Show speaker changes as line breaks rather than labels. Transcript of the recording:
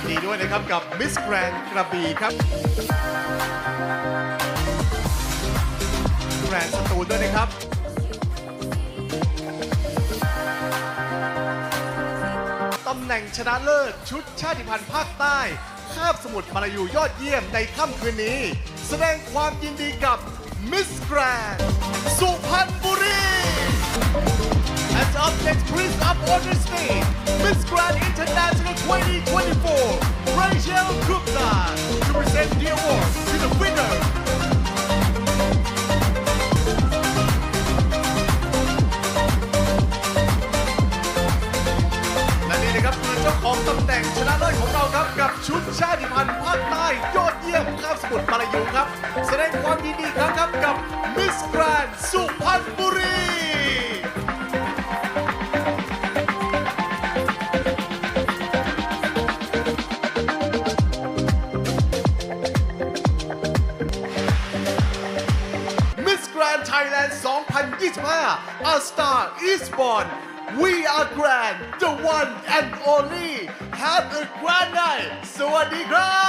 ยินดีด้วยนะครับกับมิสแกรนกระบี่ครับแกรนสตูลด้วยนะครับ ตำแหน่งชนะเลิศชุดชาติพันธุ์ภาคใต้คาบสมุทรมาลายูยอดเยี่ยมในค่ำคืนนี้ แสดงความยินดีกับมิสแกรนสุพรรณบุรี And up next, please up on the stage, 2024, Rachel Gupta, to present the award to the winner. และนี่นะครับคือเจ้าของตำแหน่งชนะเลิศของเราครับ กับชุดชาติพันธุ์ภาคใต้ยอดเยี่ยมข้ามสมุทรมาลายูครับ แสดงความยินดีอีกครั้งครับกับมิสแกรนสุพรรณบุรี Grand Thailand 2025 A Star is born We are grand the one and only Have a grand night สวัสดีครับ